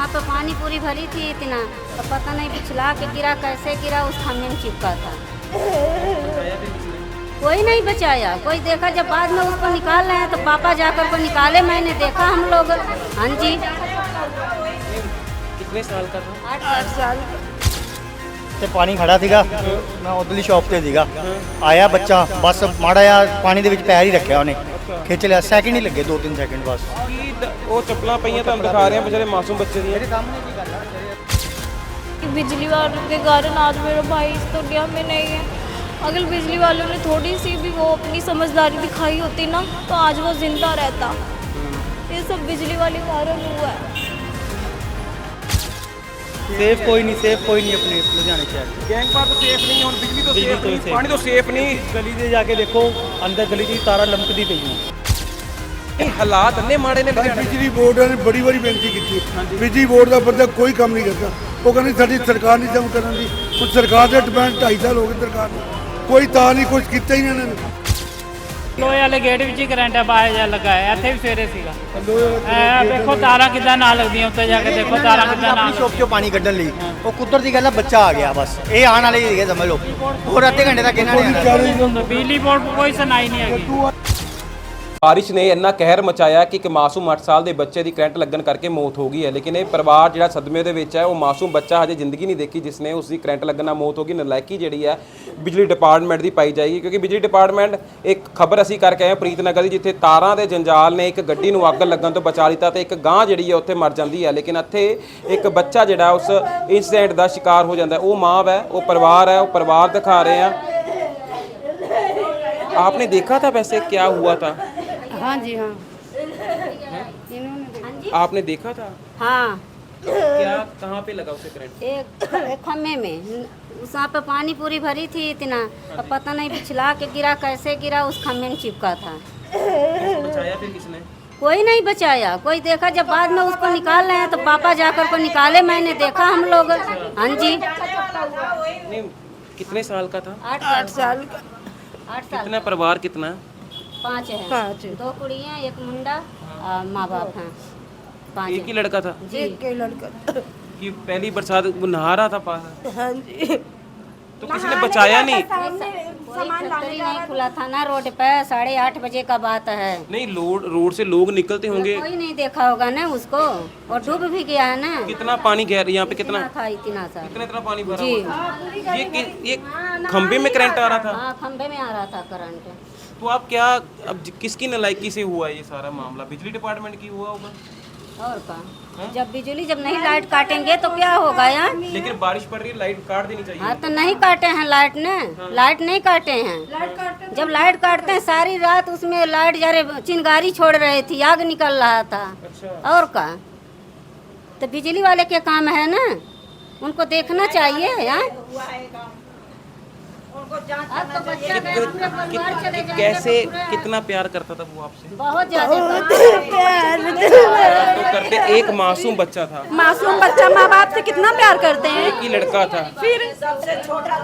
वहाँ पे पानी पूरी भरी थी इतना तो पता नहीं पिछला के गिरा कैसे गिरा उस खम्भे में चिपका था कोई नहीं बचाया कोई देखा जब बाद में उसको निकाल रहे हैं तो पापा जाकर को निकाले मैंने देखा हम लोग हाँ जी कितने साल का था आठ आठ साल ਤੇ ਪਾਣੀ ਖੜਾ ਸੀਗਾ ਮੈਂ ਉਧਰਲੀ ਸ਼ਾਪ ਤੇ ਸੀਗਾ ਆਇਆ ਬੱਚਾ ਬਸ ਮਾੜਾ ਜਿਹਾ ਪਾਣੀ ਦੇ ਵਿੱਚ ਪੈਰ ਹੀ ਰੱਖਿਆ ਉਹਨੇ ਖਿੱਚ ਲਿਆ ਸੈਕਿੰਡ ਹੀ ਲੱਗੇ 2-3 ਸੈਕਿੰਡ ਬਸ ਕੀ ਦ- ਉਹ ਚੱਪਲਾਂ ਪਈਆਂ ਤੁਹਾਨੂੰ ਦਿਖਾ ਰਹੇ ਆ ਵਿਚਾਰੇ ਮਾਸੂਮ ਬੱਚੇ ਦੀਆਂ बिजली वालों के कारण आज मेरा भाई इस दुनिया में नहीं है अगर बिजली वालों ने थोड़ी सी भी वो अपनी समझदारी दिखाई होती ना तो आज वो जिंदा रहता ये सब बिजली वाले कारण हुआ है ਸੇਫ ਕੋਈ ਨਹੀਂ ਸੇਫ ਕੋਈ ਨਹੀਂ ਆਪਣੇ ਲੁਧਿਆਣੇ ਸ਼ਹਿਰ 'ਚ। ਗੈਂਗ ਪਾਰ ਤੋਂ ਸੇਫ ਨਹੀਂ ਹੁਣ ਬਿਜਲੀ ਤੋਂ ਬਿਜਲੀ ਸੇਫ ਤੋਂ ਨਹੀਂ safe ਪਾਣੀ ਤੋਂ ਸੇਫ ਨਹੀਂ। ਗਲੀ ਦੇ ਜਾ ਕੇ ਦੇਖੋ ਅੰਦਰ ਗਲੀ ਦੀ ਤਾਰਾਂ ਲੰਮਕਦੀ ਪਈਆਂ। ਇਹ ਹਾਲਾਤ ਇੰਨੇ ਮਾੜੇ ਨੇ ਲੁਧਿਆਣੇ ਦੇ। ਬਿਜਲੀ ਬੋਰਡ ਨੇ ਬੜੀ ਵਾਰੀ ਬੇਨਤੀ ਕੀਤੀ। ਬਿਜਲੀ ਬੋਰਡ ਦਾ ਬੰਦਾ ਕੋਈ ਕੰਮ ਨਹੀਂ ਕਰਦਾ। ਉਹ ਕਹਿੰਦੀ ਸਾਡੀ ਸਰਕਾਰ ਨਹੀਂ ਕੰਮ ਕਰਨ ਦੀ। ਹੁਣ ਸਰਕਾਰ ਦੇ ਡਿਪੈਂਡ 2.5 ਸਾਲ ਹੋ ਗਏ ਸਰਕਾਰ ਨੂੰ। ਕੋਈ ਤਾਂ ਨਹੀਂ ਕੁਝ ਕੀਤਾ ਹੀ ਨਹੀਂ ਇਹਨਾਂ ਨੇ। ਲੋਹੇ ਵਾਲੇ ਗੇਟ ਵਿੱਚ ਹੀ ਕਰੰਟ ਬਾਹਰ ਜਾ ਲੱਗਾ ਹੈ ਇੱਥੇ ਵੀ ਸਵੇਰੇ ਸੀਗਾ। ਇਹ ਦੇਖੋ ਤਾਰਾਂ ਕਿੱਦਾਂ ਨਾਲ ਲੱਗਦੀਆਂ ਉੱਤੇ ਜਾ ਕੇ ਦੇਖੋ ਤਾਰਾਂ ਕਿੱਦਾਂ ਨਾਲ ਆਪਣੀ ਸ਼ਾਪ 'ਚੋਂ ਪਾਣੀ ਕੱਢਣ ਲਈ। ਉਹ ਕੁਦਰਤੀ ਗੱਲ ਆ ਬੱਚਾ ਆ ਗਿਆ ਬਸ। ਇਹ ਆਉਣ ਵਾਲੇ ਹੀ ਸੀਗੇ ਸਮਝ ਲਓ। ਹੋਰ ਅੱਧੇ ਘੰਟੇ ਤੱਕ ਇਹਨਾਂ ਨੇ ਆਉਣਾ। ਬਿਜਲੀ ਬੋਰਡ ਕੋਈ ਸੁਣਾਈ ਨਹੀਂ ਹੈਗੀ। ਬਾਰਿਸ਼ ਨੇ ਇੰਨਾ ਕਹਿਰ ਮਚਾਇਆ ਕਿ ਇੱਕ ਮਾਸੂਮ 8 ਸਾਲ ਦੇ ਬੱਚੇ ਦੀ ਕਰੰਟ ਲੱਗਣ ਕਰਕੇ ਮੌਤ ਹੋ ਗਈ ਹੈ ਲੇਕਿਨ ਇਹ ਪਰਿਵਾਰ ਜਿਹੜਾ ਸਦਮੇ ਦੇ ਵਿੱਚ ਹੈ ਉਹ ਮਾਸੂਮ ਬੱਚਾ ਹਜੇ ਜ਼ਿੰਦਗੀ ਨਹੀਂ ਦੇਖੀ ਜਿਸ ਨੇ ਉਸ ਦੀ ਕਰੰਟ ਲੱਗਣ ਨਾਲ ਮੌਤ ਹੋ ਗਈ ਨਲਾਇਕੀ ਜਿਹੜੀ ਹੈ ਬਿਜਲੀ ਡਿਪਾਰਟਮੈਂਟ ਦੀ ਪਾਈ ਜਾਏਗੀ ਕਿਉਂਕਿ ਬਿਜਲੀ ਡਿਪਾਰਟਮੈਂਟ ਇੱਕ ਖਬਰ ਅਸੀਂ ਕਰਕੇ ਆਏ ਹਾਂ ਪ੍ਰੀਤਨਗਰ ਦੀ ਜਿੱਥੇ ਤਾਰਾਂ ਦੇ ਜੰਜਾਲ ਨੇ ਇੱਕ ਗੱਡੀ ਨੂੰ ਅੱਗ ਲੱਗਣ ਤੋਂ ਬਚਾ ਲਿੱਤਾ ਤੇ ਇੱਕ ਗਾਂ ਜਿਹੜੀ ਹੈ ਉੱਥੇ ਮਰ ਜਾਂਦੀ ਹੈ ਲੇਕਿਨ ਇੱਥੇ ਇੱਕ ਬੱਚਾ ਜਿਹੜਾ ਉਸ ਇਨਸੀਡੈਂਟ ਦਾ ਸ਼ਿਕਾਰ ਹੋ ਜਾਂਦਾ ਹੈ ਉਹ ਮਾਂ ਹੈ ਉਹ ਪਰਿਵਾਰ ਹੈ ਉਹ ਪਰਿਵਾਰ ਦਿਖਾ ਰਹੇ ਆ आपने देखा था वैसे क्या हुआ था हाँ जी हाँ। इन्होंने आपने देखा था? हाँ। क्या कहाँ पे लगा उसे करंट एक एक खंभे में। उस पे पानी पूरी भरी थी इतना। अब पता नहीं पिछला के गिरा कैसे गिरा उस खंभे में चिपका था। बचाया फिर किसने? कोई नहीं बचाया। कोई देखा जब बाद में उसको निकाल रहे हैं तो पापा जाकर को निकाले। मैंने देखा हम लोग। हाँ जी। नहीं कितने साल का था? आठ आठ साल आठ साल। कितना परिवार कितना? पाँच है पाँच दो कुड़ियाँ एक मुंडा और माँ बाप हैं पाँच एक ही लड़का था जी कि पहली बरसात वो नहा रहा था पास हाँ जी तो किसी ने बचाया नहीं? नहीं खुला था ना रोड पे साढ़े आठ बजे का बात है। नहीं रोड रोड से लोग निकलते होंगे। कोई नहीं देखा होगा ना उसको और डूब भी गया है ना। कितना पानी गहर यहाँ पे कितना? था इतना सा कितना इतना पानी भरा जी। ये कि- ये खंबे में करंट आ रहा था? हाँ खंभे में आ रहा था करंट तो आप क्या अब किसकी नलायकी से हुआ ये सारा मामला? बिजली डिपार्टमेंट की हुआ होगा? और का? जब बिजली जब नहीं लाइट काटेंगे तो क्या होगा यार लेकिन बारिश पड़ रही है लाइट काट देनी चाहिए। हाँ तो नहीं काटे हैं लाइट ने? लाइट नहीं काटे हैं? जब लाइट काटते हैं सारी रात उसमें लाइट जरे चिंगारी छोड़ रही थी आग निकल रहा था। अच्छा। और का? तो बिजली वाले के काम है ना? उनको देखना चाहिए यार अब तो कैसे तो कितना प्यार करता था वो आपसे? बहुत ज़्यादा तो करते एक मासूम बच्चा था। मासूम बच्चा माँ बाप से कितना प्यार करते हैं? एक ही लड़का था। फिर? सबसे छोटा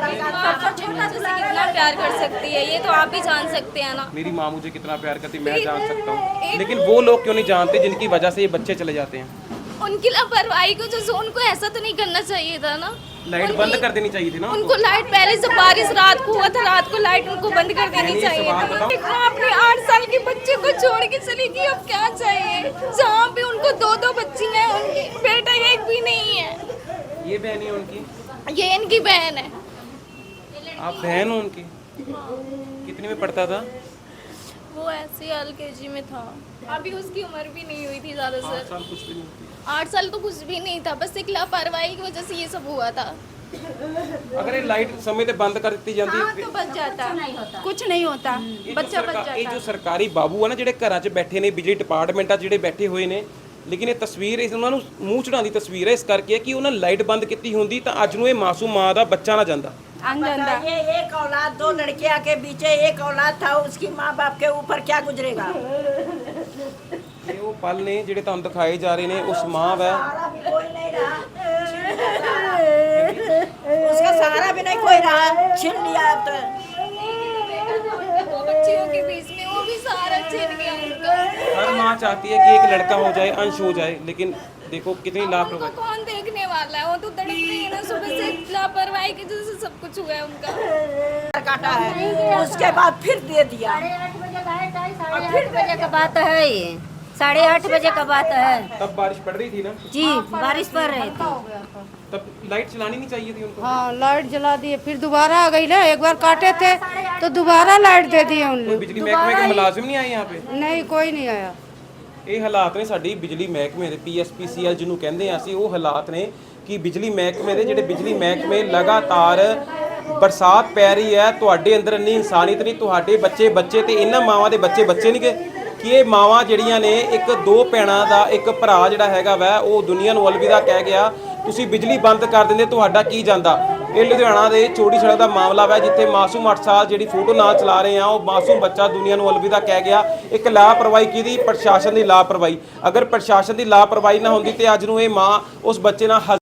छोटा से कितना प्यार कर सकती है? ये तो आप भी जान सकते हैं ना। मेरी माँ मुझे कितना प्यार करती मैं जान सकता हूँ। लेकिन वो लोग क्यों नहीं जानते जिनकी वजह से ये बच्चे चले जाते हैं? उनकी लापरवाही को जो उनको ऐसा तो नहीं करना चाहिए था ना? लाइट बंद कर देनी चाहिए थी ना उनको लाइट पहले से बारिश रात को हुआ था रात को लाइट उनको बंद कर देनी चाहिए था। इतना अपने आठ साल के बच्चे को छोड़ के चली गई अब क्या चाहिए? जहाँ पे उनको दो दो बच्ची हैं उनकी बेटा एक भी नहीं है। ये बहन है उनकी? ये इनकी बहन है। आप बहन हो उनकी? कितने में पढ़ता था? वो ऐसे एल के जी में था अभी उसकी उम्र भी नहीं हुई थी ज़्यादा आठ सर साल कुछ भी नहीं होती। आठ साल तो कुछ भी नहीं था बस एक लापरवाही की वजह से ये सब हुआ था अगर ये लाइट समय पे बंद कर ਦਿੱਤੀ ਜਾਂਦੀ हाँ तो बच जाता कुछ नहीं होता ਇਹ ਜੋ बच्चा बच सरकार- ਇਹ जाता ਜੋ ਸਰਕਾਰੀ ਬਾਬੂ ਆ ਨਾ ਜਿਹੜੇ ਘਰਾਂ 'ਚ ਬੈਠੇ ਨੇ ਬਿਜਲੀ ਡਿਪਾਰਟਮੈਂਟ ਆ ਜਿਹੜੇ ਬੈਠੇ ਹੋਏ ਨੇ ਲੇਕਿਨ ਇਹ ਤਸਵੀਰ ਇਸ ਉਹਨਾਂ ਨੂੰ ਮੂੰਹ ਚੜਾਉਣ ਦੀ ਤਸਵੀਰ ਹੈ ਇਸ ਕਰਕੇ ਹੈ ਕਿ ਉਹਨਾਂ ਲਾਈਟ ਬੰਦ ਕੀਤੀ ਹੁੰਦੀ ਤਾਂ ਅੱਜ ਨੂੰ ਇਹ ਮਾਸੂਮ ਮਾਂ ਦਾ ਬੱਚਾ ਨਾ ਜਾਂਦਾ ये एक औलाद दो लड़कियां के पीछे एक औलाद था उसकी माँ बाप के ऊपर क्या गुजरेगा ਇਹ ਉਹ ਪਲ ਨੇ ਜਿਹੜੇ ਤੁਹਾਨੂੰ ਦਿਖਾਏ ਜਾ ਰਹੇ ਨੇ ਉਸ ਮਾਂ ਵੈ सहारा भी कोई नहीं रहा उसका सहारा भी नहीं कोई रहा छीन लिया अब तो दो बच्चियों के बीच में वो भी सारा छिन गया उनका हर माँ चाहती है कि एक लड़का हो जाए अंश हो जाए लेकिन देखो कितनी उनको लापरवाही कौन देखने वाला है वो तो तड़प रही है ना सुबह से लापरवाही की वजह से सब कुछ हुआ है उनका काटा है उसके बाद फिर दे दिया साढ़े आठ बजे लाइट आई साढ़े आठ बजे का बात है ये साढ़े आठ बजे का बात है तब बारिश पड़ रही थी ना जी बारिश पड़ रही थी तब लाइट चलानी नहीं चाहिए थी उनको हाँ लाइट जला दिए फिर दोबारा आ गई ना एक बार काटे थे तो दोबारा लाइट दे दिए उन कोई लोग बिजली महकमे के मुलाजिम नहीं आए यहाँ पे नहीं कोई नहीं आया ਇਹ ਹਾਲਾਤ ਨੇ ਸਾਡੀ ਬਿਜਲੀ ਮਹਿਕਮੇ ਦੇ ਪੀਐਸਪੀਸੀਐਲ ਜਿਹਨੂੰ ਕਹਿੰਦੇ ਆ ਅਸੀਂ ਉਹ ਹਾਲਾਤ ਨੇ ਕਿ ਬਿਜਲੀ ਮਹਿਕਮੇ ਦੇ ਜਿਹੜੇ ਬਿਜਲੀ ਮਹਿਕਮੇ ਲਗਾਤਾਰ ਬਰਸਾਤ ਪੈ ਰਹੀ ਹੈ, ਤੁਹਾਡੇ ਅੰਦਰ ਇੰਨੀ ਇਨਸਾਨੀਅਤ ਨਹੀਂ, ਤੁਹਾਡੇ ਬੱਚੇ ਬੱਚੇ ਤੇ ਇਹਨਾਂ ਮਾਵਾਂ ਦੇ ਬੱਚੇ ਬੱਚੇ ਨਹੀਂਗੇ ਕਿ ਇਹ ਮਾਵਾਂ ਜਿਹੜੀਆਂ ਨੇ, ਇੱਕ ਦੋ ਭੈਣਾਂ ਦਾ ਇੱਕ ਭਰਾ ਜਿਹੜਾ ਹੈਗਾ ਵੈ, ਉਹ ਦੁਨੀਆ ਨੂੰ ਅਲਵਿਦਾ ਕਹਿ ਗਿਆ, ਤੁਸੀਂ ਬਿਜਲੀ ਬੰਦ ਕਰ ਦਿੰਦੇ, ਤੁਹਾਡਾ ਕੀ ਜਾਂਦਾ? ਇਹ ਲੁਧਿਆਣਾ ਦੇ ਚੋੜੀ ਸੜਕ ਦਾ ਮਾਮਲਾ ਹੈ ਜਿੱਥੇ ਮਾਸੂਮ 8 ਸਾਲ ਜਿਹੜੀ ਫੋਟੋ ਨਾਲ ਚਲਾ ਰਹੇ ਆ ਉਹ ਮਾਸੂਮ ਬੱਚਾ ਦੁਨੀਆ ਨੂੰ ਅਲਵਿਦਾ ਕਹਿ ਗਿਆ, ਇੱਕ ਲਾਪਰਵਾਹੀ ਕਿਹਦੀ? ਪ੍ਰਸ਼ਾਸਨ ਦੀ ਲਾਪਰਵਾਹੀ। ਅਗਰ ਪ੍ਰਸ਼ਾਸਨ ਦੀ ਲਾਪਰਵਾਹੀ ਨਾ ਹੁੰਦੀ ਤੇ ਅੱਜ ਨੂੰ ਇਹ ਮਾਂ ਉਸ ਬੱਚੇ ਨਾਲ ਹੱਸ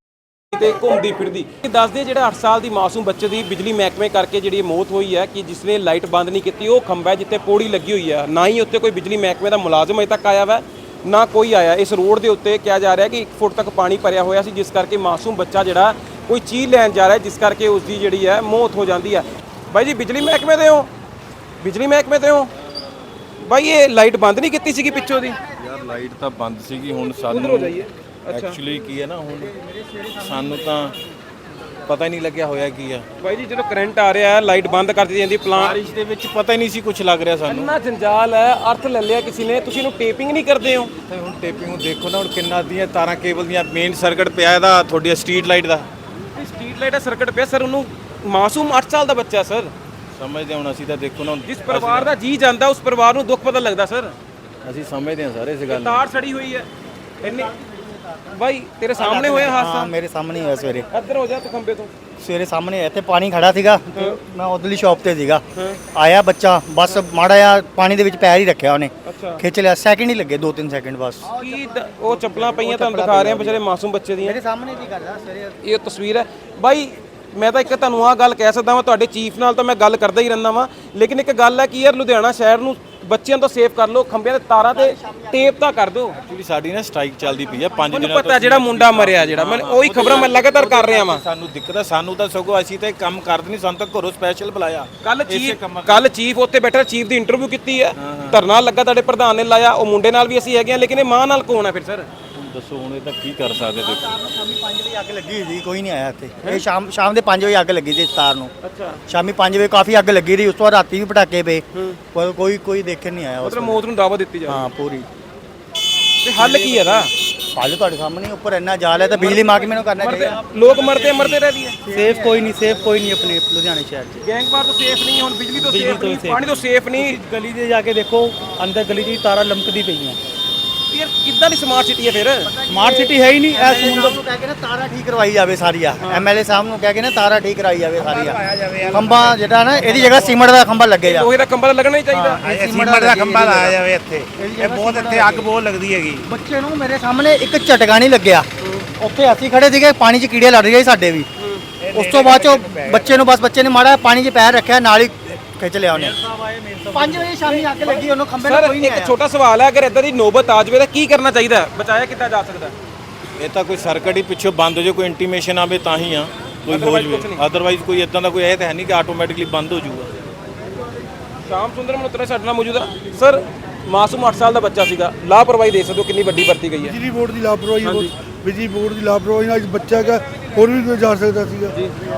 ਤੇ ਘੁੰਮਦੀ ਫਿਰਦੀ। ਦੱਸਦੇ ਜਿਹੜਾ 8 ਸਾਲ ਦੀ ਮਾਸੂਮ ਬੱਚੇ ਦੀ ਬਿਜਲੀ ਮਹਿਕਮੇ ਕਰਕੇ ਜਿਹੜੀ ਮੌਤ ਹੋਈ ਹੈ, ਕਿ ਜਿਸਨੇ ਲਾਈਟ ਬੰਦ ਨਹੀਂ ਕੀਤੀ, ਉਹ ਖੰਭਾ ਹੈ ਜਿੱਥੇ ਪੌੜੀ ਲੱਗੀ ਹੋਈ ਹੈ। ਨਾ ਹੀ ਉੱਤੇ ਕੋਈ ਬਿਜਲੀ ਮਹਿਕਮੇ ਦਾ ਮੁਲਾਜ਼ਮ ਅਜੇ ਤੱਕ ਆਇਆ ਵਾ, ਨਾ ਕੋਈ ਆਇਆ। ਇਸ ਰੋਡ ਦੇ ਉੱਤੇ ਕਿਹਾ ਜਾ ਰਿਹਾ ਕਿ 1 ਫੁੱਟ ਤੱਕ ਪਾਣੀ ਭਰਿਆ ਹੋਇਆ ਸੀ, ਜਿਸ ਕਰਕੇ ਮਾਸੂਮ ਬੱਚਾ ਜਿਹੜਾ ਕੋਈ ਚੀਜ਼ ਲੈਣ ਜਾ ਰਿਹਾ ਜਿਸ ਕਰਕੇ ਉਸ ਦੀ ਜਿਹੜੀ ਹੈ ਮੌਤ ਹੋ ਜਾਂਦੀ ਹੈ। ਬਾਈ ਜੀ, ਬਿਜਲੀ ਮਹਿਕਮੇ ਦੇ ਹੋ? ਬਿਜਲੀ ਮਹਿਕਮੇ ਦੇ ਹੋ? ਬਾਈ, ਇਹ ਲਾਈਟ ਬੰਦ ਨਹੀਂ ਕੀਤੀ ਸੀਗੀ ਪਿੱਛੋਂ ਦੀ? ਯਾਰ ਲਾਈਟ ਤਾਂ ਬੰਦ ਸੀਗੀ, ਹੁਣ ਸਾਨੂੰ ਐਕਚੁਅਲੀ ਕੀ ਹੈ ਨਾ ਹੁਣ ਸਾਨੂੰ ਤਾਂ ਪਤਾ ਹੀ ਨਹੀਂ ਲੱਗਿਆ ਹੋਇਆ ਕੀ ਆ। ਬਾਈ ਜੀ ਜਦੋਂ ਕਰੰਟ ਆ ਰਿਹਾ ਹੈ ਲਾਈਟ ਬੰਦ ਕਰ ਦਿੱਤੀ ਜਾਂਦੀ ਪਲਾਂਟ ਬਾਰਿਸ਼ ਦੇ ਵਿੱਚ ਪਤਾ ਹੀ ਨਹੀਂ ਸੀ ਕੁਝ ਲੱਗ ਰਿਹਾ ਸਾਨੂੰ। ਇੰਨਾ ਜੰਜਾਲ ਹੈ ਅਰਥ ਲੈ ਲਿਆ ਕਿਸੇ ਨੇ ਤੁਸੀਂ ਇਹਨੂੰ ਟੇਪਿੰਗ ਨਹੀਂ ਕਰਦੇ ਹੋ। ਤੇ ਹੁਣ ਟੇਪਿੰਗ ਨੂੰ ਦੇਖੋ ਨਾ ਹੁਣ ਕਿੰਨਾ ਦੀਆਂ ਤਾਰਾਂ ਕੇਬਲ ਦੀਆਂ ਮੇਨ ਸਰਕਟ ਪਿਆ ਇਹਦਾ ਤੁਹਾਡੀ ਸਟਰੀਟ ਲਾਈਟ ਦਾ। ਸਟਰੀਟ ਲਾਈਟ ਦਾ ਸਰਕਟ ਪਿਆ ਸਰ ਉਹਨੂੰ ਮਾਸੂਮ 8 ਸਾਲ ਦਾ ਬੱਚਾ ਸਰ ਸਮਝਦੇ ਹੁਣ ਅਸੀਂ ਤਾਂ ਦੇਖੋ ਨਾ ਹੁਣ। ਜਿਸ ਪਰਿਵਾਰ ਦਾ ਜੀ ਜਾਂਦਾ ਉਸ ਪਰਿਵਾਰ ਨੂੰ ਦੁੱਖ ਪਤਾ ਲੱਗਦਾ ਸਰ ਅਸੀਂ ਸਮਝਦੇ ਹਾਂ ਸਾਰੇ ਇਸ ਗੱਲ ਨੂੰ। ਤਾਰ ਸੜੀ ਹੋਈ ਹੈ। ਇੰਨੀ ਬਾਈ ਤੇਰੇ ਸਾਹਮਣੇ ਹੋਇਆ ਹਾਂ ਹਾਦਸਾ? ਮੇਰੇ ਸਾਹਮਣੇ ਹੋਇਆ ਸਵੇਰੇ। ਇੱਧਰ ਹੋ ਜਾ ਤੂੰ ਖੰਬੇ ਤੋਂ। ਸਵੇਰੇ ਸਾਹਮਣੇ ਇੱਥੇ ਪਾਣੀ ਖੜਾ ਸੀਗਾ। ਤੇ ਮੈਂ ਉਧਰਲੀ ਸ਼ਾਪ ਤੇ ਸੀਗਾ। ਆਇਆ ਬੱਚਾ ਬਸ ਮਾੜਾ ਜਿਹਾ ਪਾਣੀ ਦੇ ਵਿੱਚ ਪੈਰ ਹੀ ਰੱਖਿਆ ਉਹਨੇ। ਅੱਛਾ। ਖਿੱਚ ਲਿਆ ਸੈਕਿੰਡ ਹੀ ਲੱਗੇ 2-3 ਸੈਕਿੰਡ ਬਸ। ਕੀ ਦ- ਉਹ ਚੱਪਲਾਂ ਪਈਆਂ ਤੁਹਾਨੂੰ ਦਿਖਾ ਰਹੇ ਆ ਵਿਚਾਰੇ ਮਾਸੂਮ ਬੱਚੇ ਦੀਆਂ? ਮੇਰੇ ਸਾਹਮਣੇ ਕੀ ਕਰਦਾ ਸਵੇਰੇ? ਇਹ ਤਸਵੀਰ ਹੈ। ਬਾਈ ਮੈਂ ਤਾਂ ਇੱਕ ਤੁਹਾਨੂੰ ਆਹ ਗੱਲ ਕਹਿ ਸਕਦਾ ਵਾਂ ਤੁਹਾਡੇ ਚੀਫ ਨਾਲ ਤਾਂ ਮੈਂ ਗੱਲ ਕਰਦਾ ਹੀ ਰਹਿੰਦਾ ਵਾਂ। ਲੇਕਿਨ ਇੱਕ ਗੱਲ ਹੈ ਕਿ ਯਾਰ ਲੁਧਿਆਣਾ ਸ਼ਹਿਰ ਨੂੰ ਬੱਚਿਆਂ ਤੋਂ ਸੇਫ ਕਰ ਲਓ ਖੰਭਿਆਂ ਤੇ ਤਾਰਾਂ ਤੇ ਟੇਪ ਤਾਂ ਕਰ ਦਿਓ। ਐਕਚੁਅਲੀ ਸਾਡੀ ਨਾ ਸਟ੍ਰਾਈਕ ਚੱਲਦੀ ਪਈ ਆ 5 ਮੈਨੂੰ ਦਿਨਾਂ ਪਤਾ ਜਿਹੜਾ ਮੁੰਡਾ ਮਰਿਆ ਜਿਹੜਾ ਮੈਂ ਉਹੀ ਖਬਰਾਂ ਮੈਂ ਲਗਾਤਾਰ ਕਰ ਰਿਹਾ ਵਾਂ। ਸਾਨੂੰ ਦਿੱਕਤ ਆ ਸਾਨੂੰ ਤਾਂ ਸਗੋਂ ਅਸੀਂ ਤਾਂ ਇਹ ਕੰਮ ਕਰਦੇ ਨਹੀਂ ਸਾਨੂੰ ਤਾਂ ਘਰੋਂ ਸਪੈਸ਼ਲ ਬੁਲਾਇਆ। ਕੱਲ ਚੀਫ ਕੱਲ ਚੀਫ ਉੱਥੇ ਬੈਠਾ ਚੀਫ ਦੀ ਇੰਟਰਵਿਊ ਕੀਤੀ ਹੈ ਧਰਨਾ ਲੱਗਾ ਤੁਹਾਡੇ ਪ੍ਰਧਾਨ ਨੇ ਲਾਇਆ ਉਹ ਮੁੰਡੇ ਨਾਲ ਵੀ ਅਸੀਂ ਹੈਗੇ ਆ ਲੇਕਿਨ ਇਹ ਮਾਂ ਨਾਲ ਕੌਣ ਹੈ ਫਿਰ ਸਰ ਦੱਸੋ ਹੁਣ ਇਹ ਤਾਂ ਕੀ ਕਰ ਸਕਦੇ ਦੇਖੋ। ਸ਼ਾਮੀ 5 ਵਜੇ ਅੱਗ ਲੱਗੀ ਹੋਈ ਸੀ ਕੋਈ ਨਹੀਂ ਆਇਆ ਇੱਥੇ। ਇਹ ਸ਼ਾਮ ਸ਼ਾਮ ਦੇ 5 ਵਜੇ ਅੱਗ ਲੱਗੀ ਸੀ ਇਸ ਤਾਰ ਨੂੰ। ਅੱਛਾ। ਸ਼ਾਮੀ 5 ਵਜੇ ਕਾਫੀ ਅੱਗ ਲੱਗੀ ਰਹੀ ਉਸ ਤੋਂ ਬਾਅਦ ਰਾਤੀ ਵੀ ਪਟਾਕੇ ਪਏ। ਪਰ ਕੋਈ ਕੋਈ ਦੇਖਣ ਨਹੀਂ ਆਇਆ ਉਸ ਮਤਲਬ ਮੌਤ ਨੂੰ ਦਾਵਾ ਦਿੱਤੀ ਜਾ ਹਾਂ ਪੂਰੀ। ਤੇ ਹੱਲ ਕੀ ਹੈ ਦਾ ਹਾਲੇ ਤੁਹਾਡੇ ਸਾਹਮਣੇ ਉੱਪਰ ਇੰਨਾ ਜਾਲ ਹੈ ਤਾਂ ਬਿਜਲੀ ਮਹਿਕਮੇ ਨੂੰ ਕਰਨਾ ਚਾਹੀਦਾ। ਲੋਕ ਮਰਦੇ ਮਰਦੇ ਰਹਦੀ ਹੈ ਸੇਫ ਕੋਈ ਨਹੀਂ ਸੇਫ ਕੋਈ ਨਹੀਂ ਆਪਣੇ ਲੁਧਿਆਣੇ ਸ਼ਹਿਰ 'ਚ। ਗੈਂਗਵਾਰ ਤੋਂ ਸੇਫ ਨਹੀਂ ਹੁਣ ਬਿਜਲੀ ਤੋਂ ਸੇਫ ਨਹੀਂ ਪਾਣੀ ਤੋਂ ਸੇਫ ਨਹੀਂ। ਗਲੀ ਦੇ ਜਾ ਕੇ ਦੇਖੋ ਅੰਦਰ ਗਲੀ ਦੀ ਤਾਰਾਂ ਲਮਕਦੀ ਪਈਆਂ। ਯਾਰ ਕਿੱਦਾਂ ਦੀ ਸਮਾਰਟ ਸਿਟੀ ਹੈ ਫਿਰ? ਸਮਾਰਟ ਸਿਟੀ ਹੈ ਹੀ ਨਹੀਂ ਐ ਸਮੁੰਦਰ ਨੂੰ ਕਹਿ ਕੇ ਨਾ ਤਾਰਾਂ ਠੀਕ ਕਰਵਾਈ ਜਾਵੇ ਸਾਰੀਆਂ। ਐਮਐਲਏ ਸਾਹਿਬ ਨੂੰ ਕਹਿ ਕੇ ਨਾ ਤਾਰਾਂ ਠੀਕ ਕਰਾਈ ਜਾਵੇ ਸਾਰੀਆਂ। ਖੰਭਾ ਜਿਹੜਾ ਨਾ ਇਹਦੀ ਜਗ੍ਹਾ ਸੀਮੈਂਟ ਦਾ ਖੰਭਾ ਲੱਗੇਗਾ। ਲੋਹੇ ਦਾ ਕੰਬਲ ਲੱਗਣਾ ਹੀ ਚਾਹੀਦਾ। ਸੀਮੈਂਟ ਦਾ ਖੰਭਾ ਲਾਇਆ ਜਾਵੇ ਇੱਥੇ। ਇਹ ਬਹੁਤ ਇੱਥੇ ਅੱਗ ਬਹੁਤ ਲੱਗਦੀ ਹੈਗੀ। ਬੱਚੇ ਨੂੰ ਮੇਰੇ ਸਾਹਮਣੇ ਇੱਕ ਝਟਕਾ ਨਹੀਂ ਲੱਗਿਆ। ਉੱਥੇ ਅਸੀਂ ਖੜੇ ਸੀਗੇ ਪਾਣੀ 'ਚ ਕੀੜੇ ਲੜ ਰਹੇ ਸੀ ਸਾਡੇ ਵੀ। ਉਸ ਤੋਂ ਬਾਅਦ ਚੋਂ ਬੱਚੇ ਨੂੰ ਬਸ ਬੱਚੇ ਨੇ ਮਾੜਾ ਪਾਣੀ 'ਚ ਪੈਰ ਰੱਖਿਆ ਨਾਲ ਹੀ ਖਿੱਚ ਲਿਆ ਉਹਨੇ। 5 ਵਜੇ ਸ਼ਾਮੀ ਅੱਗ ਲੱਗੀ ਉਹਨੂੰ ਖੰਭੇ ਨਾਲ ਸਰ ਕੋਈ ਨਹੀਂ ਇੱਕ ਆਇਆ। ਛੋਟਾ ਸਵਾਲ ਹੈ ਅਗਰ ਇਦਾਂ ਦੀ ਨੌਬਤ ਆ ਜਾਵੇ ਤਾਂ ਕੀ ਕਰਨਾ ਚਾਹੀਦਾ? ਹੈ? ਬਚਾਇਆ ਕਿੱਦਾਂ ਜਾ ਸਕਦਾ ਹੈ? ਇਹ ਤਾਂ ਕੋਈ ਸਰਕਟ ਹੀ ਪਿੱਛੋਂ ਬੰਦ ਹੋ ਜਾਏ ਕੋਈ ਇੰਟੀਮੇਸ਼ਨ ਆਵੇ ਤਾਂ ਹੀ ਆ ਕੋਈ ਹੋ Otherwise ਕੁਛ ਜਵੇ ਨਹੀਂ। ਅਦਰਵਾਈਜ਼ ਕੋਈ ਇਦਾਂ ਦਾ ਕੋਈ ਇਹ ਤਾਂ ਹੈ ਨਹੀਂ ਕਿ ਆਟੋਮੈਟਿਕਲੀ ਬੰਦ ਹੋ ਜਾਊਗਾ। ਸ਼ਾਮ ਸੁੰਦਰ ਮਨੋਤਰਾ ਸਾਡੇ ਨਾਲ ਮੌਜੂਦ ਆ। ਸਰ ਮਾਸੂਮ 8 ਸਾਲ ਦਾ ਬੱਚਾ ਸੀਗਾ। ਲਾਪਰਵਾਹੀ ਦੇ ਸਕਦੇ ਹੋ ਕਿੰਨੀ ਵੱਡੀ ਵਰਤੀ ਗਈ ਹੈ? ਬਿਜਲੀ ਬੋਰਡ ਦੀ ਲਾਪਰਵਾਹੀ ਬਹੁਤ ਬਿਜਲੀ ਬੋਰਡ ਦੀ ਲਾਪਰਵਾਹੀ ਨਾਲ ਬੱਚਾ ਹੈਗਾ ਹੋਰ ਵੀ ਕੋਈ ਜਾ ਸਕਦਾ ਸੀਗਾ।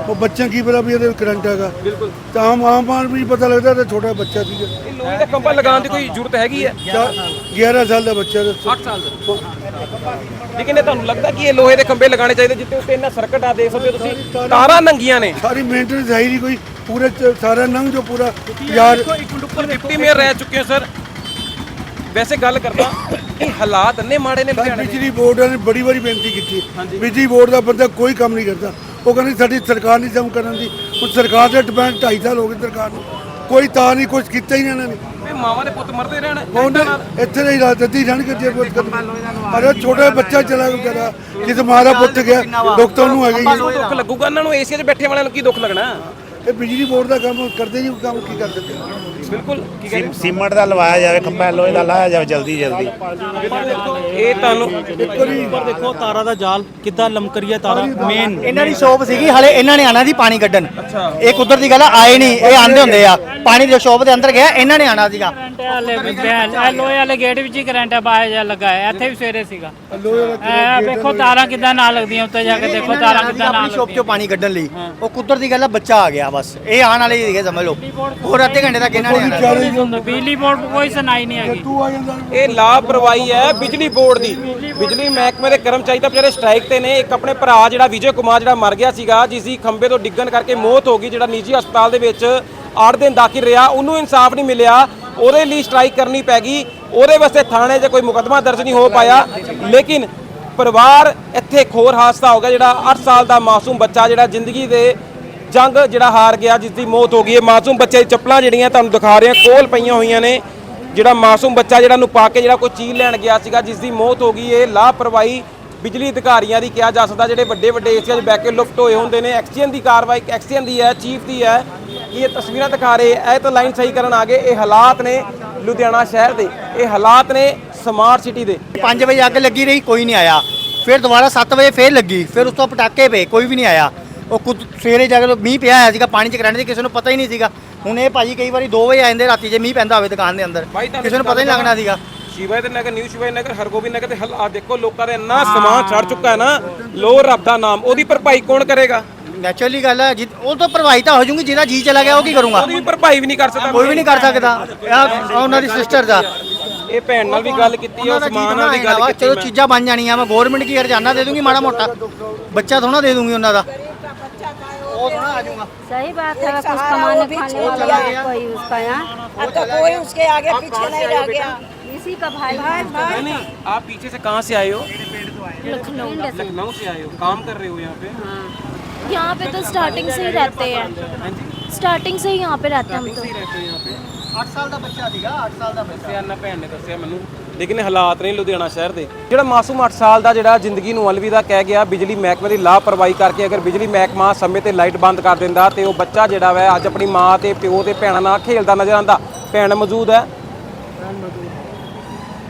ਉਹ ਬੱਚਿਆਂ ਕੀ ਪਤਾ ਵੀ ਇਹਦੇ ਕਰੰਟ ਹੈਗਾ। ਬਿਲਕੁਲ। ਤਾਂ ਆਮ ਆਮ ਆਦਮੀ ਨੂੰ ਪਤਾ ਲੱਗਦਾ ਤੇ ਛੋਟਾ ਬੱਚਾ ਸੀਗਾ। ਇਹ ਲੋਹੇ ਦਾ ਕੰਬਲ ਲਗਾਉਣ ਦੀ ਕੋਈ ਜ਼ਰੂਰਤ ਹੈਗੀ ਹੈ? ਚਾ- 11 ਸਾਲ ਦਾ ਬੱਚਾ ਦੱਸੋ। 8 ਸਾਲ ਦਾ। ਲੇਕਿਨ ਇਹ ਤੁਹਾਨੂੰ ਲੱਗਦਾ ਕਿ ਇਹ ਲੋਹੇ ਦੇ ਖੰਭੇ ਲਗਾਉਣੇ ਚਾਹੀਦੇ ਜਿੱਤੇ ਉੱਤੇ ਇੰਨਾ ਸਰਕਟ ਆ ਦੇਖ ਸਕਦੇ ਹੋ ਤੁਸੀਂ? ਤਾਰਾਂ ਨੰਗੀਆਂ ਨੇ। ਸਾਰੀ ਮੇਨਟੇਨੈਂਸ ਹੈ ਹੀ ਨਹੀਂ ਕੋਈ। ਪੂਰੇ ਸਾਰਾ ਨੰਗ ਜੋ ਪੂਰਾ ਯਾਰ ਡਿਪਟੀ ਮੇਅਰ ਰਹਿ ਚੁੱਕੇ ਹੋ ਸਰ ਵੈਸੇ ਗੱਲ ਕਰਦਾ ਇਹ ਹਾਲਾਤ ਇੰਨੇ ਮਾੜੇ ਨੇ ਲੁਧਿਆਣੇ ਦੇ। ਬਿਜਲੀ ਬੋਰਡ ਨੇ ਬੜੀ ਵਾਰੀ ਬੇਨਤੀ ਕੀਤੀ। ਬਿਜਲੀ ਬੋਰਡ ਦਾ ਬੰਦਾ ਕੋਈ ਕੰਮ ਨਹੀਂ ਕਰਦਾ। ਉਹ ਕਹਿੰਦੀ ਸਾਡੀ ਸਰਕਾਰ ਨਹੀਂ ਕੰਮ ਕਰਨ ਦੀ। ਹੁਣ ਸਰਕਾਰ ਦੇ ਡਿਪੈਂਡ 2.5 ਸਾਲ ਹੋ ਗਏ ਸਰਕਾਰ ਨੂੰ। ਕੋਈ ਤਾਂ ਨਹੀਂ ਕੁਝ ਕੀਤਾ ਹੀ ਨਹੀਂ ਇਹਨਾਂ ਨੇ। ਇਹ ਮਾਵਾਂ ਦੇ ਪੁੱਤ ਮਰਦੇ ਰਹਿਣ ਉਹਨੇ ਇੱਥੇ ਦੇ ਇਲਾਜ ਦਿੱਤੀ ਕਿ ਜੇ ਕੁਝ ਅਰੇ ਛੋਟਾ ਬੱਚਾ ਚਲਾ ਗਿਆ ਕਿਸ ਮਾਰਾ ਪੁੱਤ ਗਿਆ ਡਾਕਟਰ ਨੂੰ ਹੈਗਾ ਹੀ ਨੂੰ ਦੁੱਖ ਲੱਗੂਗਾ ਇਹਨਾਂ ਨੂੰ ਏਸੀਆ 'ਚ ਬੈਠੇ ਵਾਲਿਆਂ ਨੂੰ ਕੀ ਦੁੱਖ ਲੱਗਣਾ? ਇਹ ਬਿਜਲੀ ਬੋਰਡ ਦਾ ਕੰਮ ਕਰਦੇ ਨਹੀਂ ਕੰਮ ਕੀ ਕਰ ਬਿਲਕੁਲ ਕੀ ਕਹਿੰਦੇ ਸੀਮੈਂਟ ਦਾ ਲਵਾਇਆ ਜਾਵੇ ਖੰਭਾ ਲੋਹੇ ਦਾ ਲਾਇਆ ਜਾਵੇ ਜਲਦੀ ਜਲਦੀ। ਇਹ ਤੁਹਾਨੂੰ ਉੱਪਰ ਦੇਖੋ ਤਾਰਾਂ ਦਾ ਜਾਲ ਕਿੱਦਾਂ ਲਮਕਰੀਆ ਤਾਰਾ ਮੇਨ ਇਹਨਾਂ ਦੀ ਸ਼ੋਪ ਸੀਗੀ ਹਲੇ ਇਹਨਾਂ ਨੇ ਆਣਾ ਸੀ ਪਾਣੀ ਕੱਢਣ। ਇਹ ਕੁਦਰਤ ਦੀ ਗੱਲ ਆ, ਆਏ ਨਹੀਂ ਇਹ ਆਂਦੇ ਹੁੰਦੇ ਆ। ਪਾਣੀ ਦੀ ਸ਼ੋਪ ਦੇ ਅੰਦਰ ਗਿਆ ਇਹਨਾਂ ਨੇ ਆਣਾ ਸੀਗਾ। ਕਰੰਟ ਲੋਹੇ ਵਾਲੇ ਗੇਟ ਵਿੱਚ ਹੀ ਕਰੰਟ ਬਾਹਰ ਜਾ ਲੱਗਾ ਹੈ ਇੱਥੇ ਵੀ ਸਵੇਰੇ ਸੀਗਾ। ਇਹ ਵੇਖੋ ਤਾਰਾਂ ਕਿੱਦਾਂ ਨਾਲ ਲੱਗਦੀਆਂ ਉੱਤੇ ਜਾ ਕੇ ਦੇਖੋ ਤਾਰਾਂ ਕਿੱਦਾਂ ਨਾਲ ਆਪਣੀ ਸ਼ੋਪ ਚੋਂ ਪਾਣੀ ਕੱਢਣ ਲਈ। ਉਹ ਕੁਦਰਤ ਦੀ ਗੱਲ ਆ ਬੱਚਾ ਆ ਗਿਆ ਬਸ। ਇਹ ਆਣ ਵਾਲੇ ਹੀ ਸੀਗੇ ਸਮਝ ਲਓ। ਹੋਰ ਅੱਧੇ ਘੰਟੇ ਤੱਕ ਇਹਨਾਂ ਨੇ ਆਣਾ ਬਿਜਲੀ ਬੋਰਡ ਕੋਈ ਸੁਣਾਈ ਨਹੀਂ ਹੈਗੀ। ਇਹ ਲਾਪਰਵਾਹੀ ਹੈ ਬਿਜਲੀ ਬੋਰਡ ਦੀ। ਬਿਜਲੀ ਮਹਿਕਮੇ ਦੇ ਕਰਮਚਾਰੀ ਤਾਂ ਵਿਚਾਰੇ ਸਟ੍ਰਾਈਕ ਤੇ ਨੇ। ਇੱਕ ਆਪਣੇ ਭਰਾ ਜਿਹੜਾ ਵਿਜੇ ਕੁਮਾਰ ਜਿਹੜਾ ਮਰ ਗਿਆ ਸੀਗਾ ਜਿਸ ਦੀ ਖੰਬੇ ਤੋਂ ਡਿੱਗਣ ਕਰਕੇ ਮੌਤ ਹੋ ਗਈ ਜਿਹੜਾ ਨਿੱਜੀ ਹਸਪਤਾਲ ਦੇ ਵਿੱਚ 8 ਦਿਨ ਦਾਖਲ ਰਿਹਾ, ਉਹਨੂੰ ਇਨਸਾਫ ਨਹੀਂ ਮਿਲਿਆ, ਉਹਦੇ ਲਈ ਸਟ੍ਰਾਈਕ ਕਰਨੀ ਪੈ ਗਈ, ਉਹਦੇ ਵਾਸਤੇ ਥਾਣੇ 'ਚ ਕੋਈ ਮੁਕੱਦਮਾ ਦਰਜ ਨਹੀਂ ਹੋ ਪਾਇਆ, ਲੇਕਿਨ ਪਰਿਵਾਰ ਇੱਥੇ ਖੋਰ ਹਾਦਸਾ ਹੋ ਗਿਆ, ਜਿਹੜਾ 8 ਸਾਲ ਦਾ ਮਾਸੂਮ ਬੱਚਾ, ਜਿਹੜਾ ਜ਼ਿੰਦਗੀ ਦੇ ਜੰਗ ਜਿਹੜਾ ਹਾਰ ਗਿਆ ਜਿਸ ਦੀ ਮੌਤ ਹੋ ਗਈ ਹੈ। ਮਾਸੂਮ ਬੱਚੇ ਦੀ ਚੱਪਲਾਂ ਜਿਹੜੀਆਂ ਤੁਹਾਨੂੰ ਦਿਖਾ ਰਹੇ, ਕੋਲ ਪਈਆਂ ਹੋਈਆਂ ਨੇ, ਜਿਹੜਾ ਮਾਸੂਮ ਬੱਚਾ ਜਿਹੜਾ ਨੂੰ ਪਾ ਕੇ ਜਿਹੜਾ ਕੋਈ ਚੀਜ਼ ਲੈਣ ਗਿਆ ਸੀਗਾ ਜਿਸ ਦੀ ਮੌਤ ਹੋ ਗਈ ਇਹ ਲਾਪਰਵਾਹੀ ਬਿਜਲੀ ਅਧਿਕਾਰੀਆਂ ਦੀ ਕਿਹਾ ਜਾ ਸਕਦਾ, ਜਿਹੜੇ ਵੱਡੇ ਵੱਡੇ ਏਸੀਆ 'ਚ ਬਹਿ ਕੇ ਲੁਫਟ ਹੋਏ ਹੁੰਦੇ ਨੇ। ਐਕਸੀਅਨ ਦੀ ਕਾਰਵਾਈ, ਐਕਸੀਅਨ ਦੀ ਹੈ, ਚੀਫ ਦੀ ਹੈ। ਇਹ ਤਸਵੀਰਾਂ ਦਿਖਾ ਰਹੇ? ਇਹ ਤਾਂ ਲਾਈਨ ਸਹੀ ਕਰਨ ਆ ਗਏ। ਇਹ ਹਾਲਾਤ ਨੇ ਲੁਧਿਆਣਾ ਸ਼ਹਿਰ ਦੇ। ਇਹ ਹਾਲਾਤ ਨੇ ਸਮਾਰਟ ਸਿਟੀ ਦੇ। 5 ਵਜੇ ਅੱਗ ਲੱਗੀ ਰਹੀ ਕੋਈ ਨਹੀਂ ਆਇਆ। ਫਿਰ ਦੁਬਾਰਾ 7 ਵਜੇ ਫੇਰ ਲੱਗੀ। ਫਿਰ ਉਸ ਤੋਂ ਪਟਾਕੇ ਪਏ ਕੋਈ ਵੀ ਨਹੀਂ ਆਇਆ। ਉਹ ਕੁਝ ਸਵੇਰੇ ਜਾ ਕੇ ਮੀਂਹ ਪਿਆ ਹੋਇਆ ਸੀਗਾ ਪਾਣੀ ਚ ਕਰੰਟ ਦੀ ਕਿਸੇ ਨੂੰ ਪਤਾ ਹੀ ਨਹੀਂ ਸੀਗਾ। ਹੁਣ ਇਹ ਭਾਜੀ ਕਈ ਵਾਰੀ 2 ਵਜੇ ਆ ਜਾਂਦੇ ਰਾਤੀ ਜੇ ਮੀਂਹ ਪੈਂਦਾ ਹੋਵੇ ਦੁਕਾਨ ਦੇ ਅੰਦਰ। ਕਿਸੇ ਨੂੰ ਪਤਾ ਹੀ ਨਹੀਂ ਲੱਗਣਾ ਸੀਗਾ। ਸ਼ਿਵਾਏ ਦੇ ਨਗਰ ਨਿਊ ਸ਼ਿਵਾਏ ਨਗਰ ਹਰਗੋਬਿੰਦ ਨਗਰ ਤੇ ਹਲ ਆ ਦੇਖੋ ਲੋਕਾਂ ਦੇ ਇੰਨਾ ਸਮਾਨ ਛੜ ਚੁੱਕਾ ਹੈ ਨਾ। ਲੋ ਰੱਬ ਦਾ ਨਾਮ। ਉਹਦੀ ਭਰਪਾਈ ਕੌਣ ਕਰੇਗਾ? ਨੈਚੁਰਲੀ ਗੱਲ ਹੈ ਜਿ- ਉਹ ਤਾਂ ਪ੍ਰਭਾਵਿਤ ਹੋ ਜਾਊਗੀ ਜਿਹਦਾ ਜੀ ਚਲਾ ਗਿਆ ਉਹ ਕੀ ਕਰੂੰਗਾ ਉਹਦੀ ਵੀ ਭਰਪਾਈ ਵੀ ਨਹੀਂ ਕਰ ਸਕਦਾ ਕੋਈ ਵੀ ਨਹੀਂ ਕਰ ਸਕਦਾ ਇਹ ਉਹਨਾਂ ਦੀ ਸਿਸਟਰ ਦਾ ਇਹ ਭੈਣ ਨਾਲ ਵੀ ਗੱਲ ਕੀਤੀ ਹੈ ਉਹਨਾਂ ਦਾ ਉਸ ਕੀ ਮਾਂ ਨਾਲ ਬਣਾਉਣਾ ਵੀ ਗੱਲ ਵਾ, ਕੀਤੀ ਚਲੋ ਮੈਂ। ਚੀਜ਼ਾਂ ਬਣ ਜਾਣੀਆਂ ਮੈਂ ਗਵਰਨਮੈਂਟ ਕੀ ਹਰਜਾਨਾ ਦੇ ਦੂੰਗੀ ਮਾੜਾ ਮੋਟਾ ਬੱਚਾ ਥੋੜਾ ਦੇ ਦੂੰਗੀ ਉਹਨਾਂ ਦਾ ਉਹ ਥੋੜਾ ਆ जाऊंगा सही बात है कुछ कमाने खाने वाला है कोई उसका यहाँ अब तो कोई उसके आगे पीछे नहीं रह गया इसी का भाई भाई नहीं नहीं आप पीछे से कहाँ से आए हो लखनऊ लखनऊ से आए हो काम कर रहे हो यहाँ पे यहाँ पे तो स्टार्टिंग से ही रहते हैं स्टार्टिंग से ही यहाँ पे रहते हैं हम तो रहते हो यहाँ पे 8 ਸਾਲ ਦਾ ਬੱਚਾ ਸੀਗਾ 8 ਸਾਲ ਦਾ ਬੱਚਾ ਦੱਸਿਆ ਨਾ ਭੈਣ ਨੇ ਦੱਸਿਆ ਮੈਨੂੰ ਲੇਕਿਨ ਹਾਲਾਤ ਨੇ ਲੁਧਿਆਣਾ ਸ਼ਹਿਰ ਦੇ ਜਿਹੜਾ ਮਾਸੂਮ 8 ਸਾਲ ਦਾ ਜਿਹੜਾ ਜ਼ਿੰਦਗੀ ਨੂੰ ਅਲਵਿਦਾ ਕਹਿ ਗਿਆ ਬਿਜਲੀ ਮਹਿਕਮੇ ਦੀ ਲਾਪਰਵਾਹੀ ਕਰਕੇ ਅਗਰ ਬਿਜਲੀ ਮਹਿਕਮਾ ਸਮੇਂ ਤੇ ਲਾਈਟ ਬੰਦ ਕਰ ਦਿੰਦਾ ਤੇ ਉਹ ਬੱਚਾ ਜਿਹੜਾ ਵੈ ਅੱਜ ਆਪਣੀ ਮਾਂ ਤੇ ਪਿਓ ਤੇ ਭੈਣਾਂ ਨਾਲ ਖੇਲਦਾ ਨਜ਼ਰ ਆਂਦਾ ਭੈਣ ਮੌਜੂਦ ਹੈ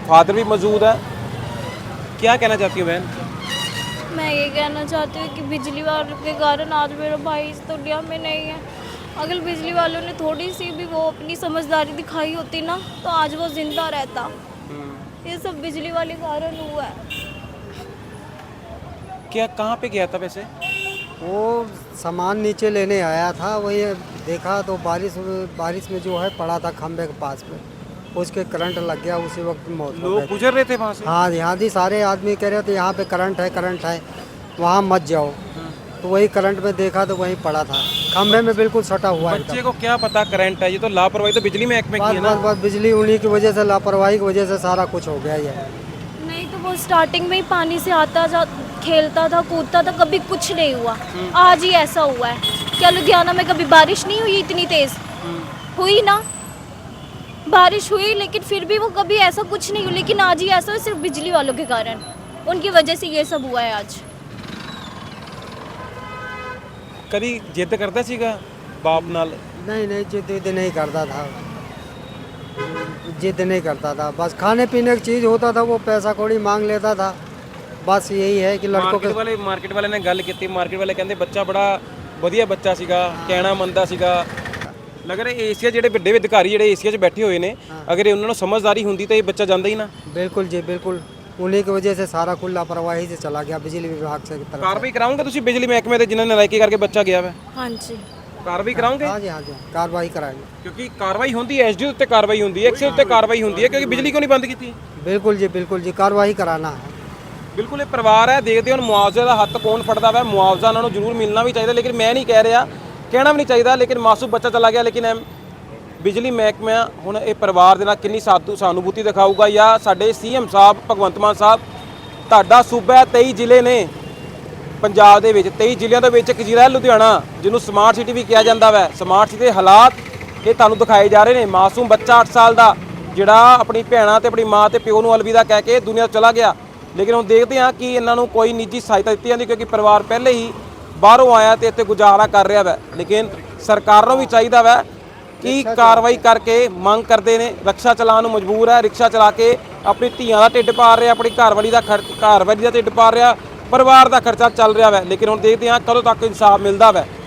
ਫਾਦਰ भी मौजूद है क्या कहना चाहती हो बहन मैं ये कहना चाहती हूँ कि बिजली वालों के कारण आज मेरा भाई इस दुनिया में नहीं है। अगर बिजली वालों ने थोड़ी सी भी वो अपनी समझदारी दिखाई होती ना तो आज वो ज़िंदा रहता। ये सब बिजली वाले कारण हुआ है। क्या कहाँ पे गया था वैसे? वो सामान नीचे लेने आया था वही देखा तो बारिश बारिश में जो है पड़ा था खंबे के पास में। उसके करंट लग गया उसी वक्त मौत हो लोग गई गुजर रहे थे वहाँ से? हाँ यहाँ जी सारे आदमी कह रहे थे यहाँ पे करंट है करंट है वहाँ मत जाओ। तो वही करंट में देखा तो वहीं पड़ा था। खंभे में बिल्कुल सटा हुआ है बच्चे को क्या पता करंट है ये तो लापरवाही तो बिजली महकमे की बस है ना। बस बस बिजली उन्हीं की वजह से लापरवाही की वजह से सारा कुछ हो गया ये। नहीं तो वो स्टार्टिंग में ही पानी से आता जा खेलता था कूदता था कभी कुछ नहीं हुआ। आज ही ऐसा हुआ है। क्या लुधियाना में कभी बारिश नहीं हुई इतनी तेज? हुई ना। बारिश हुई लेकिन फिर भी वो कभी ऐसा कुछ नहीं हुआ लेकिन आज ही ऐसा है सिर्फ बिजली वालों के कारण उनकी वजह से ये सब हुआ है आज ਕਦੀ ਜਿੱਦ ਕਰਦਾ ਸੀਗਾ ਬਾਪ ਨਾਲ नहीं नहीं जिद विद नहीं करता था जिद नहीं करता था बस खाने पीने की चीज़ होता था वो पैसा कौड़ी मांग लेता था बस यही है कि लड़कों ਮਾਰਕੀਟ के ਵਾਲੇ ਮਾਰਕੀਟ ਵਾਲੇ ਨੇ ਗੱਲ ਕੀਤੀ ਮਾਰਕੀਟ ਵਾਲੇ ਕਹਿੰਦੇ ਬੱਚਾ ਬੜਾ ਵਧੀਆ ਬੱਚਾ ਸੀਗਾ ਕਹਿਣਾ ਮੰਨਦਾ ਸੀਗਾ ਲੱਗ ਰਿਹਾ ਏਸੀਆ ਜਿਹੜੇ ਵੱਡੇ ਅਧਿਕਾਰੀ ਜਿਹੜੇ ਏਸੀਆ 'ਚ ਬੈਠੇ ਹੋਏ ਨੇ ਅਗਰ ਇਹ ਉਹਨਾਂ ਨੂੰ ਸਮਝਦਾਰੀ ਹੁੰਦੀ ਤਾਂ ਇਹ ਬੱਚਾ ਜਾਂਦਾ ਹੀ ਨਾ बिल्कुल जी बिल्कुल उन्हीं की वजह से सारा कुल लापरवाही से चला गया बिजली विभाग से की तरफ ਕਾਰਵਾਈ ਕਰਾਉਂਗੇ ਤੁਸੀਂ ਬਿਜਲੀ ਮਹਿਕਮੇ ਦੇ ਜਿਨ੍ਹਾਂ ਨੇ ਨਲਾਇਕੀ ਕਰਕੇ ਬੱਚਾ ਗਿਆ ਵਾ हाँ जी ਕਾਰਵਾਈ ਕਰਾਉਂਗੇ हाँ जी हाँ जी कार्रवाई कराएंगे ਕਿਉਂਕਿ ਕਾਰਵਾਈ ਹੁੰਦੀ ਹੈ ਐਸਡੀ ਉੱਤੇ ਕਾਰਵਾਈ ਹੁੰਦੀ ਹੈ ਐਕਸੀ ਉੱਤੇ ਕਾਰਵਾਈ ਹੁੰਦੀ ਹੈ ਕਿਉਂਕਿ ਬਿਜਲੀ ਕਿਉਂ ਨਹੀਂ ਬੰਦ ਕੀਤੀ बिल्कुल जी बिल्कुल जी कार्रवाई कराना है ਬਿਲਕੁਲ ਇਹ ਪਰਿਵਾਰ ਹੈ ਦੇਖਦੇ ਹੁਣ ਮੁਆਵਜ਼ੇ ਦਾ ਹੱਥ ਕੌਣ ਫੜਦਾ ਵਾ ਮੁਆਵਜ਼ਾ ਉਹਨਾਂ ਨੂੰ ਜ਼ਰੂਰ ਮਿਲਣਾ ਵੀ ਚਾਹੀਦਾ ਲੇਕਿਨ ਮੈਂ ਨਹੀਂ ਕਹਿ ਰਿਹਾ ਕਹਿਣਾ ਵੀ ਨਹੀਂ ਚਾਹੀਦਾ, ਲੇਕਿਨ ਮਾਸੂਮ ਬੱਚਾ ਚਲਾ ਗਿਆ, ਲੇਕਿਨ ਐਮ ਬਿਜਲੀ ਮਹਿਕਮਾ ਹੁਣ ਇਹ ਪਰਿਵਾਰ ਦੇ ਨਾਲ ਕਿੰਨੀ ਸਾਧੂ ਸਾਨੂਭੂਤੀ ਦਿਖਾਊਗਾ ਜਾਂ ਸਾਡੇ ਸੀਐਮ ਸਾਹਿਬ, ਭਗਵੰਤ ਮਾਨ ਸਾਹਿਬ, ਤੁਹਾਡਾ ਸੂਬਾ ਹੈ 23 ਜ਼ਿਲ੍ਹੇ ਨੇ ਪੰਜਾਬ ਦੇ ਵਿੱਚ 23 ਜ਼ਿਲ੍ਹਿਆਂ ਦੇ ਵਿੱਚ ਇੱਕ ਜ਼ਿਲ੍ਹਾ ਹੈ ਲੁਧਿਆਣਾ, ਜਿਹਨੂੰ ਸਮਾਰਟ ਸਿਟੀ ਵੀ ਕਿਹਾ ਜਾਂਦਾ ਵੈ। ਸਮਾਰਟ ਸਿਟੀ ਦੇ ਹਾਲਾਤ ਇਹ ਤੁਹਾਨੂੰ ਦਿਖਾਏ ਜਾ ਰਹੇ ਨੇ। ਮਾਸੂਮ ਬੱਚਾ 8 ਸਾਲ ਦਾ, ਜਿਹੜਾ ਆਪਣੀ ਭੈਣਾਂ ਤੇ ਆਪਣੀ ਮਾਂ ਤੇ ਪਿਓ ਨੂੰ ਅਲਵਿਦਾ ਕਹਿ ਕੇ ਦੁਨੀਆ ਤੋਂ ਚਲਾ ਗਿਆ। ਲੇਕਿਨ ਹੁਣ ਦੇਖਦੇ ਹਾਂ ਕਿ ਇਹਨਾਂ ਨੂੰ ਕੋਈ ਨਿੱਜੀ ਸਹਾਇਤਾ ਦਿੱਤੀ ਜਾਂਦੀ, ਕਿਉਂਕਿ ਪਰਿਵਾਰ ਪਹਿਲੇ ਹੀ ਬਾਹਰੋਂ ਆਇਆ ਤੇ ਇੱਥੇ ਗੁਜ਼ਾਰਾ ਕਰ ਰਿਹਾ ਵਾ। ਲੇਕਿਨ ਸਰਕਾਰ ਨੂੰ ਵੀ ਚਾਹੀਦਾ ਵਾ ਕੀ ਕਾਰਵਾਈ ਕਰਕੇ ਮੰਗ ਕਰਦੇ ਨੇ। ਰਿਕਸ਼ਾ ਚਲਾਉਣ ਨੂੰ ਮਜਬੂਰ ਹੈ। ਰਿਕਸ਼ਾ ਚਲਾ ਕੇ ਆਪਣੀ ਧੀਆਂ ਦਾ ਢਿੱਡ ਪਾਰ ਰਿਹਾ ਆਪਣੀ ਘਰਵਾਲੀ ਦਾ ਖਰਚ ਘਰਵਾਲੀ ਦਾ ਢਿੱਡ ਪਾਰ ਰਿਹਾ ਪਰਿਵਾਰ ਦਾ ਖਰਚਾ ਚੱਲ ਰਿਹਾ ਵੈ। ਲੇਕਿਨ ਹੁਣ ਦੇਖਦੇ ਹਾਂ ਕਦੋਂ ਤੱਕ ਇਨਸਾਫ ਮਿਲਦਾ ਵੈ।